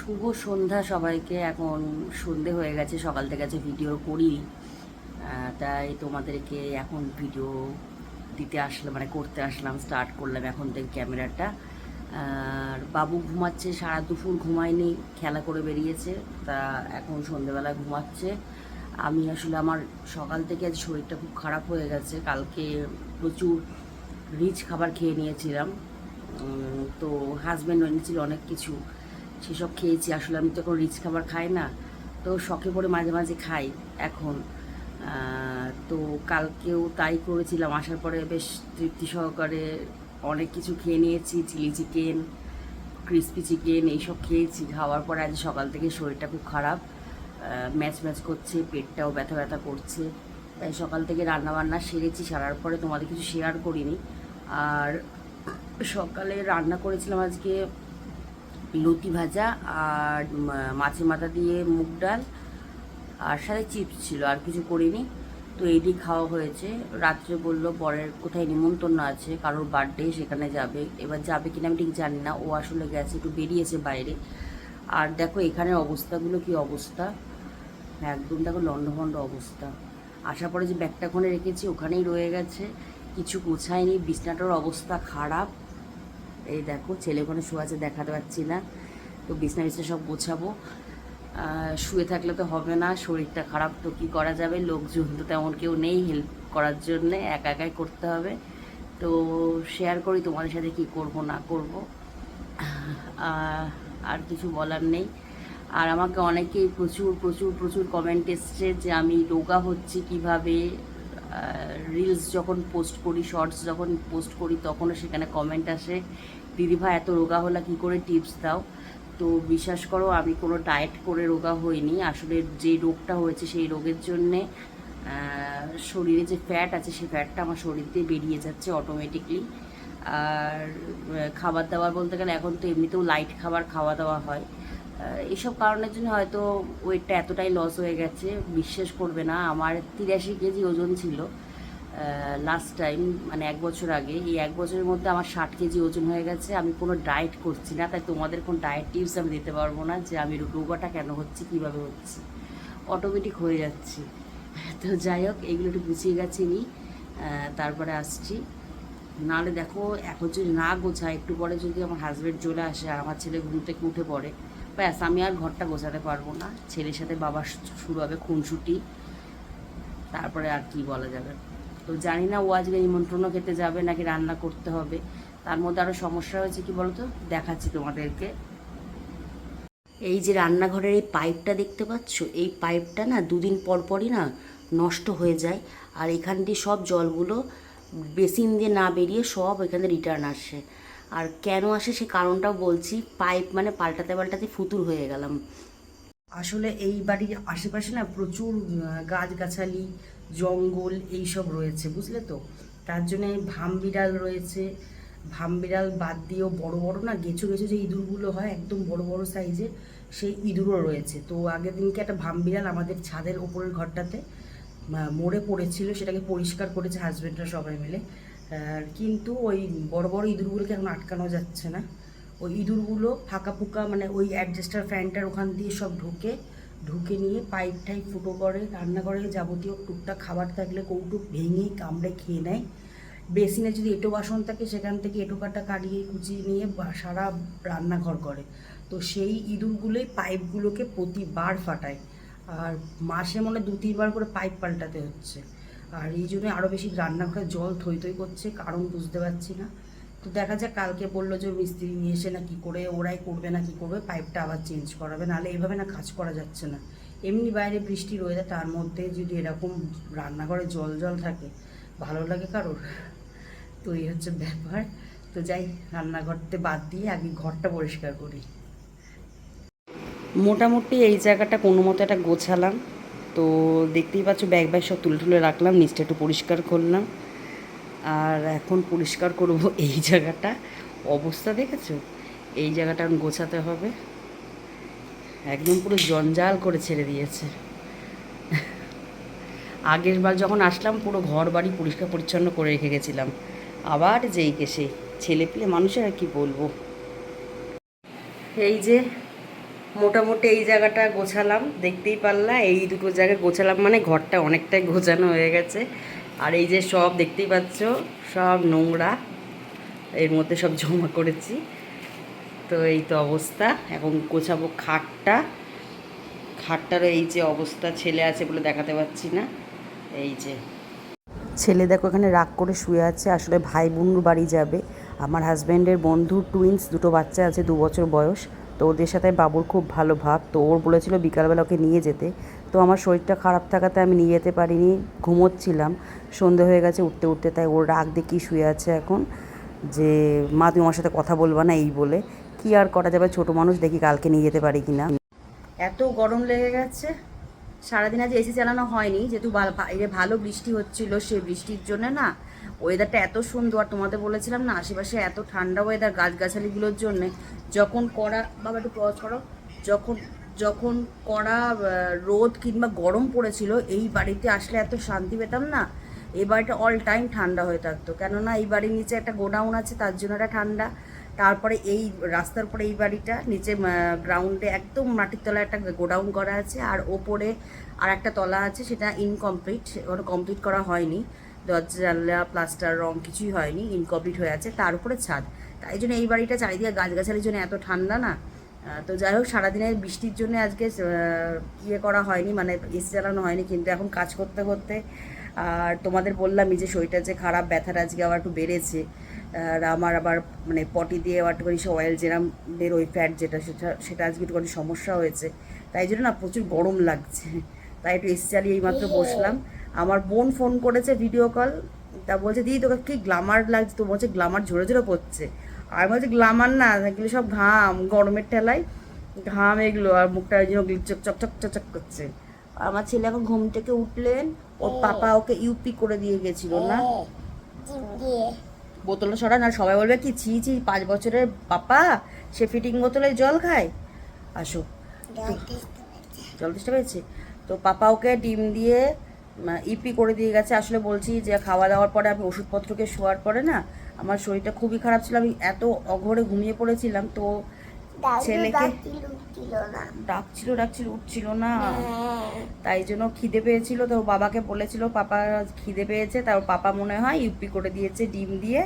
শুভ সন্ধ্যা সবাইকে। এখন সন্ধে হয়ে গেছে, সকাল থেকে আছে ভিডিও করি তাই তোমাদেরকে এখন ভিডিও দিতে আসলাম মানে করতে আসলাম স্টার্ট করলাম এখন থেকে ক্যামেরাটা। আর বাবু ঘুমাচ্ছে, সারা দুপুর ঘুমায়নি, খেলা করে বেরিয়েছে, তা এখন সন্ধেবেলা ঘুমাচ্ছে। আমি আসলে আমার সকাল থেকে আজ শরীরটা খুব খারাপ হয়ে গেছে, কালকে প্রচুর রিচ খাবার খেয়ে নিয়েছিলাম। তো হাজব্যান্ড এনেছিল অনেক কিছু। সেসব খেয়েছি। আসলে আমি তো কোনো রিচ খাবার খাই না। তো শখে পড়ে মাঝে মাঝে খাই এখন। তো কালকেও তাই করেছিলাম। আসার পরে বেশ তৃপ্তি সহকারে অনেক কিছু খেয়ে নিয়েছি। চিলি চিকেন ক্রিস্পি চিকেন এইসব খেয়েছি। খাওয়ার পরে আজ সকাল থেকে শরীরটা খুব খারাপ। ম্যাচ ম্যাচ করছে, পেটটাও ব্যথা ব্যথা করছে। তাই সকাল থেকে রান্না বান্না সেরেছি। সারার পরে তোমাদের কিছু শেয়ার করিনি। আর সকালে রান্না করেছিলাম আজকে লতি ভাজা আর মাছের মাথা দিয়ে মুগ ডাল, আর সাথে চিপস ছিল, আর কিছু করিনি। তো এইটি খাওয়া হয়েছে। রাত্রে বলল, পরের কোথায় নিমন্ত্রণ আছে? কারোর বার্থডে সেখানে যাবে। এবার যাবে কিনা আমি ঠিক জানি না। ও আসলে গেছে, একটু বেরিয়েছে বাইরে। আর দেখো, এখানের অবস্থাগুলো কি অবস্থা? একদম দেখো লন্ডভন্ড অবস্থা। আসার পরে যে ব্যাগটা ওখানে রেখেছি, ওখানেই রয়ে গেছে। কিছু গোছায়নি। বিছনাটার অবস্থা খারাপ। এই দেখো, ছেলে ওখানে শুয়ে আছে দেখাতে পাচ্ছি না। তো বিছনা বিছনা সব গোছাবো। শুয়ে থাকলে তো হবে না, শরীরটা খারাপ তো কী করা যাবে? লোকজন তো তেমন কেউ নেই হেল্প করার জন্যে, একা একাই করতে হবে। তো শেয়ার করি তোমাদের সাথে কি করব, না করব। আর কিছু বলার নেই। আর আমাকে অনেকেই প্রচুর প্রচুর প্রচুর কমেন্ট এসছে যে আমি রোগা হচ্ছি কীভাবে। রিলস যখন পোস্ট করি শর্টস যখন পোস্ট করি, তখনও সেখানে কমেন্ট আসে। দিদিভাই এত রোগা হলা কী করে টিপস দাও? তো বিশ্বাস করো আমি কোনো ডায়েট করে রোগা হইনি। আসলে যে রোগটা হয়েছে সেই রোগের জন্যে শরীরে যে ফ্যাট আছে সেই ফ্যাটটা আমার শরীর দিয়ে বেরিয়ে যাচ্ছে অটোমেটিকলি আর খাবার দাবার বলতে গেলে এখন তো এমনিতেও লাইট খাবার খাওয়া দাওয়া হয়। আহ, এইসব কারণের জন্য হয়তো ওয়েটটা এতটাই লস হয়ে গেছে। বিশ্বাস করবে না আমার তিরাশি কেজি ওজন ছিল। লাস্ট টাইম মানে এক বছর আগে, এই এক বছরের মধ্যে আমার ষাট কেজি ওজন হয়ে গেছে, আমি কোনো ডায়েট করছি না, তাই তোমাদের কোনো ডায়েট টিপস আমি দিতে পারব না যে আমি রোগাটা কেন হচ্ছে, কীভাবে হচ্ছে। অটোমেটিক হয়ে যাচ্ছে। তো যাই হোক, এগুলো একটু গুছিয়ে গেছি নি তারপরে আসছি। নাহলে দেখো, এখন যদি না গোছায়, একটু পরে যদি আমার হাজব্যান্ড চলে আসে আর আমার ছেলে ঘুম থেকে উঠে পড়ে, ব্যাস, আমি আর ঘরটা গোছাতে পারব না। ছেলের সাথে বাবার শুরু হবে খুনসুটি। তারপরে আর কি বলা যাবে? তো জানি না ও আজকে নিমন্ত্রণও খেতে যাবে নাকি রান্না করতে হবে। তার মধ্যে আরও সমস্যা হয়েছে কি বলতো? দেখাচ্ছি তোমাদেরকে। এই যে রান্নাঘরের এই পাইপটা দেখতে পাচ্ছ? এই পাইপটা না দুদিন পর পরই না নষ্ট হয়ে যায়। আর এখান দিয়ে সব জলগুলো বেসিন দিয়ে না বেরিয়ে সব এখানে রিটার্ন আসে। আর কেন আসে সে কারণটাও বলছি, পাইপ মানে পাল্টাতে পাল্টাতে ফুতুর হয়ে গেলাম। আসলে এই বাড়ির আশেপাশে না প্রচুর গাছগাছালি জঙ্গল এইসব রয়েছে, বুঝলে তো? তার জন্য ভাম বিড়াল রয়েছে। ভাম বিড়াল বাদ দিয়েও বড় বড় না গেছো গেছো যে ইঁদুরগুলো হয়, একদম বড় বড় সাইজের সেই ইঁদুরও রয়েছে। তো আগের দিনকে একটা ভাম বিড়াল আমাদের ছাদের ওপরের ঘরটাতে মরে পড়েছিল, সেটাকে পরিষ্কার করেছে হাজবেন্ডরা সবাই মিলে। কিন্তু ওই বড় বড় ইঁদুরগুলোকে এখন আটকানো যাচ্ছে না। ওই ইঁদুরগুলো ফাঁকা ফুকা মানে ওই অ্যাডজাস্টার ফ্যানটার ওখান দিয়ে সব ঢুকে ঢুকে নিয়ে পাইপ টাইপ ফুটো করে রান্নাঘরে যাবতীয় টুকটাক খাবার থাকলে কৌটু ভেঙে কামড়ে খেয়ে নেয়। বেসিনে যদি এঁটো বাসন থাকে, সেখান থেকে এঁটো কাটা কাটিয়ে কুচিয়ে নিয়ে সারা রান্নাঘর করে। তো সেই ইঁদুরগুলোই পাইপগুলোকে প্রতিবার ফাটায়। আর মাসে মনে দু, তিনবার করে পাইপ পাল্টাতে হচ্ছে। আর এই জন্য আরও বেশি রান্নাঘরে জল থই থই করছে, কারণ বুঝতে পারছি না। তো দেখা যাক কালকে বলল যে মিস্ত্রি নিয়ে এসে না কি করে, ওরাই করবে না কি করবে পাইপটা আবার চেঞ্জ করাবে, নাহলে এইভাবে না কাজ করা যাচ্ছে না। এমনি বাইরে বৃষ্টি রয়েছে তার মধ্যে যদি এরকম রান্নাঘরে জল জল থাকে, ভালো লাগে কারোর? তো এই হচ্ছে ব্যাপার। তো যাই, রান্নাঘরতে বাদ দিয়ে আগে ঘরটা পরিষ্কার করি। মোটামুটি এই জায়গাটা কোনো মতো একটা গোছালাম। তো দেখতেই পাচ্ছ ব্যাগ ব্যাগ সব তুলে তুলে রাখলাম, নিচটা একটু পরিষ্কার করলাম। আর এখন পরিষ্কার করব এই জায়গাটা। অবস্থা দেখেছ? এই জায়গাটা গোছাতে হবে। একদম পুরো জঞ্জাল করে ছেড়ে দিয়েছে। আগের বার যখন আসলাম, পুরো ঘর বাড়ি পরিষ্কার পরিচ্ছন্ন করে রেখে গেছিলাম। আবার যেই কে সেই ছেলে পেলে মানুষের আর কি বলব? এই যে মোটামুটি এই জায়গাটা গোছালাম, দেখতেই পারলা, এই দুটো জায়গা গোছালাম মানে ঘরটা অনেকটাই গোছানো হয়ে গেছে। আর এই যে সব দেখতেই পাচ্ছ, সব নোংরা, এর মধ্যে সব জমা করেছি। তো এই তো অবস্থা, এখন গোছাবো খাটটা। খাটটারও এই যে অবস্থা, ছেলে আছে বলে দেখাতে পাচ্ছি না। এই যে। ছেলে দেখো এখানে রাগ করে শুয়ে আছে, আসলে ভাই বোনুর বাড়ি যাবে। আমার হাজব্যান্ডের বন্ধু টুইন্স দুটো বাচ্চা আছে, দু বছর বয়স। তো ওদের সাথে বাবুর খুব ভালো ভাব, তো ওর বলেছিল বিকালবেলা ওকে নিয়ে যেতে। তো আমার শরীরটা খারাপ থাকাতে আমি নিয়ে যেতে পারিনি, ঘুমোচ্ছিলাম। সন্ধে হয়ে গেছে উঠতে উঠতে, তাই ওর রাগ দেখি শুয়ে আছে এখন, যে, মা, তুমি আমার সাথে কথা বলবা না এই বলে, কি আর করা যাবে? ছোটো মানুষ, দেখি কালকে নিয়ে যেতে পারি কি না এত গরম লেগে গেছে, সারাদিন আজ এসি চালানো হয়নি, যেহেতু বাইরে ভালো বৃষ্টি হচ্ছিল সেই বৃষ্টির জন্য না ওয়েদারটা এত সুন্দর, আর তোমাদের বলেছিলাম না, আশেপাশে এত ঠান্ডা ওয়েদার গাছগাছালিগুলোর জন্যে, যখন করা বাবা একটু পজ করো, যখন যখন কড়া রোদ কিংবা গরম পড়েছিল, এই বাড়িতে আসলে এত শান্তি পেতাম না। এই বাড়িটা অল টাইম ঠান্ডা হয়ে থাকতো। কেননা এই বাড়ির নিচে একটা গোডাউন আছে, তার জন্য এটা ঠান্ডা। তারপরে এই রাস্তার পরে এই বাড়িটা, নিচে গ্রাউন্ডে একদম মাটির তলায় একটা গোডাউন করা আছে, আর ওপরে আর একটা তলা আছে, সেটা ইনকমপ্লিট ওটা কমপ্লিট করা হয়নি। দরজা জানলা প্লাস্টার রং কিছুই হয়নি ইনকমপ্লিট হয়ে আছে, তার উপরে ছাদ। তাই জন্য এই বাড়িটা চারিদিকে গাছগাছালির জন্য এত ঠান্ডা না। তো যাই হোক সারাদিনের বৃষ্টির জন্য আজকে ইয়ে করা হয়নি মানে এসি চালানো হয়নি কিন্তু এখন কাজ করতে করতে আর তোমাদের বললামই যে শরীরটা যে খারাপ ব্যথাটা আজকে আবার একটু বেড়েছে। আর আমার আবার মানে পটি দিয়ে আবার একটুখানি অয়েল যেরাম বেরোয় ফ্যাট যেটা সেটা সেটা আজকে একটুখানি সমস্যা হয়েছে। তাই জন্য না প্রচুর গরম লাগছে। তাই একটু এসি চালিয়ে এইমাত্র বসলাম। আমার বোন ফোন করেছে ভিডিও কল তা বলছে দিদি তোকে কি গ্লামার লাগছে? তো বলছে গ্লামার ঝরে ঝরে পড়ছে আর বলছে গ্লামার না এগুলো সব ঘাম গরমের ঠেলায় ঘাম এগুলো আর মুখটা ওই জন্য চক চক চক চক চক করছে। আমার ছেলে এখন ঘুম থেকে উঠলেন ওর পাপা ওকে ইউপি করে দিয়ে গেছিল না? বোতলটা সরান আর সবাই বলবে কি ছি ছি পাঁচ বছরের পাপা সে ফিটিং বোতলে জল খায়? আসো। জল টেস্ট করেছে জল তেষ্টা পেয়েছে তো পাপা ওকে ডিম দিয়ে ইপি করে দিয়ে গেছে। আসলে বলছি যে খাওয়া দাওয়ার পরে আমি ওষুধপত্রকে শোয়ার পরে না আমার শরীরটা খুবই খারাপ ছিল আমি এত অঘরে ঘুমিয়ে পড়েছিলাম তো ছেলেকে ডাকছিল ডাকছিল উঠছিল না। হ্যাঁ। তাই জন্য খিদে পেয়েছিল তো বাবাকে বলেছিল পাপা খিদে পেয়েছে তার পাপা মনে হয় ইউপি করে দিয়েছে ডিম দিয়ে।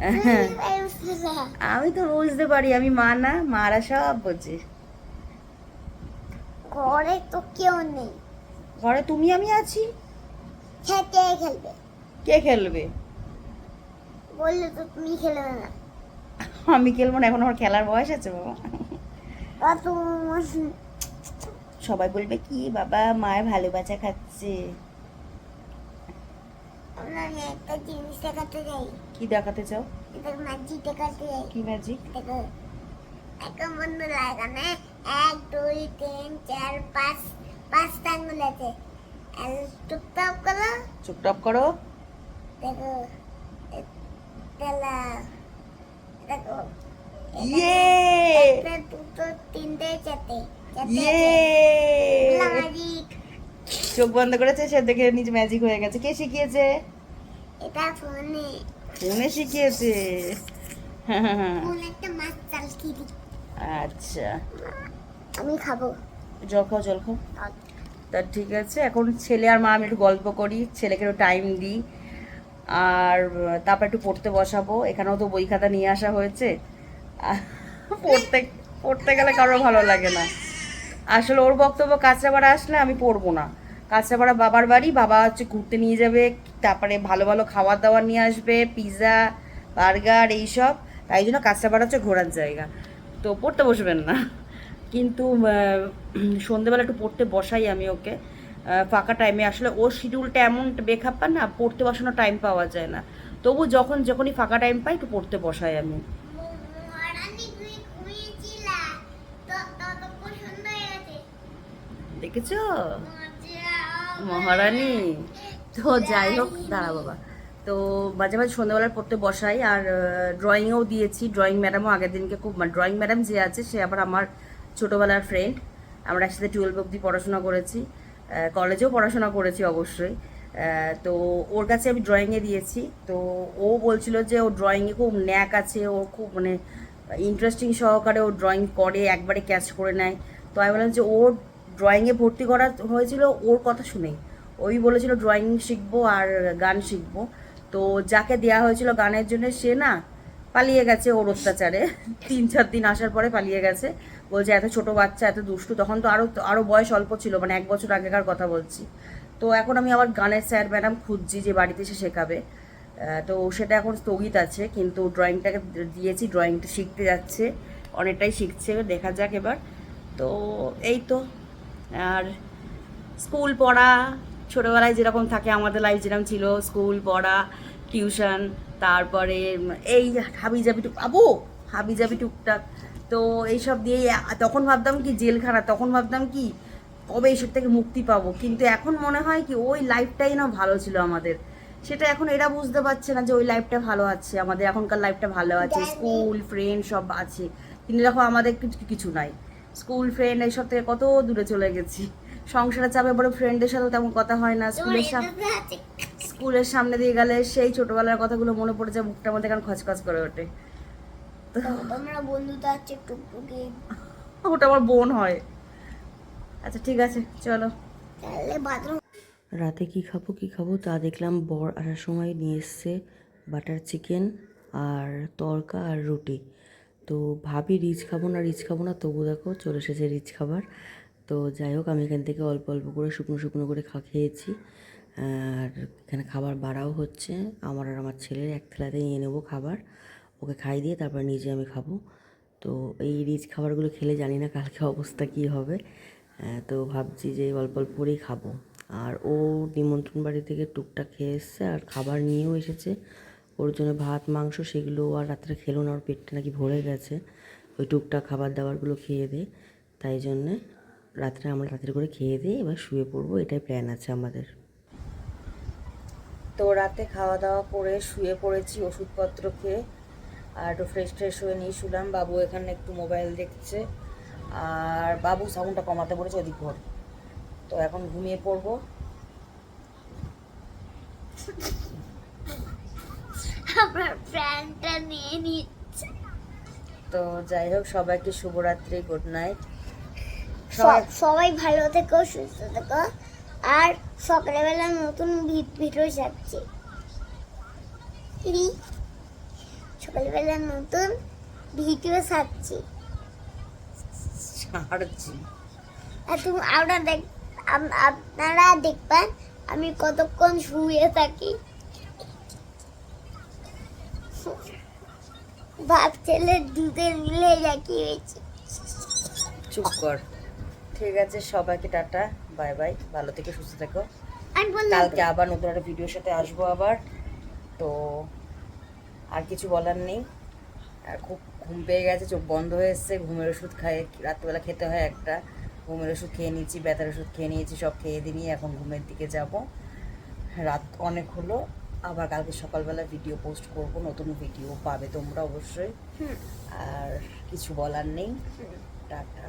আমি তো বুঝতে পারি আমি মা না মারা সব বোঝে ঘরে তো কেউ নেই। ঘরে তুমি আমি আছি। খেতে খেলবে? কে খেলবে? বললে তো তুমি খেলবে না। আমি খেলব না এখন আমার খেলার বয়স আছে বাবা। সবাই বলবে কি বাবা মায়ের ভালোবাসা খাচ্ছে। আমি একটা জিনিস দেখাতে যাই। কি দেখাতে চাও? এটা মাঝি দেখাতে যাই। কি ম্যাজিক এখন বন্ধুরা এখানে এক দুই তিন চার পাঁচ পাঁচটা আঙ্গুল আছে। টুকটাক করো। চুপটপ করো। দেখো। ইয়ে দুটো তিনটে চারটে ইয়ে ম্যাজিক চোখ বন্ধ করেছে সে দেখে নিজে ম্যাজিক হয়ে গেছে কে শিখিয়েছে এটা ফোনে ফোনে শিখিয়েছে ফোন একটা মাছ আচ্ছা আমি খাব জল খাও জল খাও তা ঠিক আছে এখন ছেলে আর মা আমি একটু গল্প করি ছেলেকে একটু টাইম দিই। আর তারপর একটু পড়তে বসাবো। এখানেও তো বই খাতা নিয়ে আসা হয়েছে। পড়তে পড়তে গেলে কারোর ভালো লাগে না। আসলে ওর বক্তব্য কাঁচরাপাড়া আসলে আমি পড়ব না। কাঁচরাপাড়া বাবার বাড়ি, বাবা হচ্ছে ঘুরতে নিয়ে যাবে, তারপরে ভালো ভালো খাবার দাবার নিয়ে আসবে পিৎজা বার্গার এইসব। তাই জন্য কাঁচরাপাড়া হচ্ছে ঘোরার জায়গা। তো পড়তে বসবেন না। কিন্তু সন্ধেবেলা একটু পড়তে বসাই আমি ওকে। ফাঁকা টাইমে আসলে ওর শিডিউলটা এমন বেখাপ্পা না, পড়তে বসানোর টাইম পাওয়া যায় না। তবু যখন, যখনই ফাঁকা টাইম পাই, একটু পড়তে বসাই আমি। দেখেছ? মহারানী? তো যাই হোক দাঁড়া বাবা। তো মাঝে মাঝে সন্ধ্যাবেলার পড়তে বসাই, আর ড্রয়িংও দিয়েছি। ড্রয়িং ম্যাডামও আগের দিনকে খুব ড্রয়িং ম্যাডাম যে আছে, সে আবার আমার ছোটোবেলার ফ্রেন্ড আমরা একসাথে টুয়েলভ অবধি পড়াশোনা করেছি। কলেজেও পড়াশোনা করেছি অবশ্যই। তো ওর কাছে আমি ড্রয়িংয়ে দিয়েছি। তো ও বলছিল যে ও ড্রয়িংয়ে খুব ন্যাক আছে, ও খুব মানে ইন্টারেস্টিং সহকারে ও ড্রয়িং করে, একবারে ক্যাচ করে নেয়। তো আমি বললাম যে ওর ড্রয়িংয়ে ভর্তি করা হয়েছিল, ওর কথা শুনেই ওই বলেছিল ড্রয়িং শিখব আর গান শিখব। তো যাকে দেওয়া হয়েছিল গানের জন্য, সে না পালিয়ে গেছে ওর অত্যাচারে। তিন, চার দিন আসার পরে পালিয়ে গেছে। বলছে, এত ছোট বাচ্চা, এত দুষ্টু। তখন তো আরও আরও বয়স অল্প ছিল মানে এক বছর আগেকার কথা বলছি। তো এখন আমি আবার গানের স্যার ম্যাডাম খুঁজছি যে বাড়িতে এসে শেখাবে। তো সেটা এখন স্থগিত আছে, কিন্তু ড্রয়িংটাকে দিয়েছি ড্রয়িংটা শিখতে যাচ্ছে, অনেকটাই শিখছে, দেখা যাক এবার। তো এই তো, আর স্কুল পড়া, ছোটোবেলায় যেরকম থাকে আমাদের লাইফ যেরকম ছিল, স্কুল পড়া টিউশন তারপরে এই হাবি জাবি টুক, আবু হাবি জাবি টুকটাক। তো এইসব দিয়ে তখন ভাবতাম কি জেলখানা তখন ভাবতাম কি কবে এইসব থেকে মুক্তি পাবো? কিন্তু এখন মনে হয় কি ওই লাইফটাই না ভালো ছিল আমাদের। সেটা এখন এরা বুঝতে পারছে না যে ওই লাইফটা ভালো আছে। আমাদের এখনকার লাইফটা ভালো আছে। স্কুল ফ্রেন্ড সব আছে। কিন্তু দেখো আমাদের কিছু কিছু নাই। স্কুল ফ্রেন্ড এইসব থেকে কত দূরে চলে গেছি। সংসারে চাপে বড় ফ্রেন্ডদের সাথে তেমন কথা হয় না। স্কুলের সামনে স্কুলের সামনে দিয়ে গেলে সেই ছোটবেলার কথাগুলো মনে পড়ে যায় মুখটার মধ্যে এখন খচখচ করে ওঠে। তো বন্ধুটা আছে টুকটুকি। ওটা আমার বোন হয়। আচ্ছা ঠিক আছে চলো। তাহলে বাথরুম রাতে কি খাব কি খাব তা দেখলাম বর আসার সময় নিয়ে এসছে বাটার চিকেন আর তরকা আর রুটি। তো ভাবি রিচ খাব না রিচ খাব না তবু দেখো চলে এসেছে রিচ খাবার। তো যাই হোক আমি এখান থেকে অল্প অল্প করে শুকনো শুকনো করে খা খেয়েছি। আর এখানে খাবার বাড়াও হচ্ছে। আমার আর আমার ছেলের এক থালাতে নিয়ে নেব খাবার। ওকে খাই দিয়ে তারপর নিজে আমি খাব। তো এই রিচ খাবারগুলো খেলে জানি না কালকে অবস্থা কী হবে। তো ভাবছি যে অল্প অল্প করেই খাব। আর ও নিমন্ত্রণ বাড়ি থেকে টুকটাক খেয়ে এসছে আর খাবার নিয়েও এসেছে। ওর জন্য ভাত, মাংস সেগুলো আর রাত্রে খেলো না, ওর পেটটা নাকি ভরে গেছে। ওই টুকটাক খাবার দাবারগুলো খেয়ে দে। তাই জন্যে রাত্রে আমরা রাত্রে করে খেয়ে দিয়ে এবার শুয়ে পড়ব, এটাই প্ল্যান আছে আমাদের। তো রাতে খাওয়া দাওয়া করে শুয়ে পড়েছি, ওষুধপত্র খেয়ে। আর একটু ফ্রেশ ট্রেশ হয়ে নিয়ে শুলাম। বাবু এখানে একটু মোবাইল দেখছে। আর বাবু সাউন্ডটা কমাতে বলেছে ওদিক ঘর। তো এখন ঘুমিয়ে পড়ব। তো যাই হোক সবাইকে শুভরাত্রি গুড নাইট সবাই সব- সবাই ভালো থেকো সুস্থ থেকো। আর সকালবেলা নতুন ভিডিও কি? সকালবেলা নতুন ভিডিও ছাড়ছি। ছাড়ছি? আর তুমি আপনারা দেখ আপনারা দেখবেন আমি কতক্ষণ শুয়ে থাকি। বাপ ছেলে দুধের মিলে রাখি হয়েছে। চুপ কর। ঠিক আছে সবাইকে টাটা বাই বাই ভালো থেকে সুস্থ থেকো। কালকে আবার নতুন একটা ভিডিওর সাথে আসব আবার। তো আর কিছু বলার নেই। আর খুব ঘুম পেয়ে গেছে চোখ বন্ধ হয়ে এসছে ঘুমের ওষুধ খাই রাত্রেবেলা খেতে হয় একটা। ঘুমের ওষুধ খেয়ে নিয়েছি ব্যথার ওষুধ খেয়ে নিয়েছি সব খেয়ে দিয়ে এখন ঘুমের দিকে যাব। রাত অনেক হলো আবার কালকে সকালবেলা ভিডিও পোস্ট করব নতুন ভিডিও পাবে তোমরা অবশ্যই। আর কিছু বলার নেই। টাটা।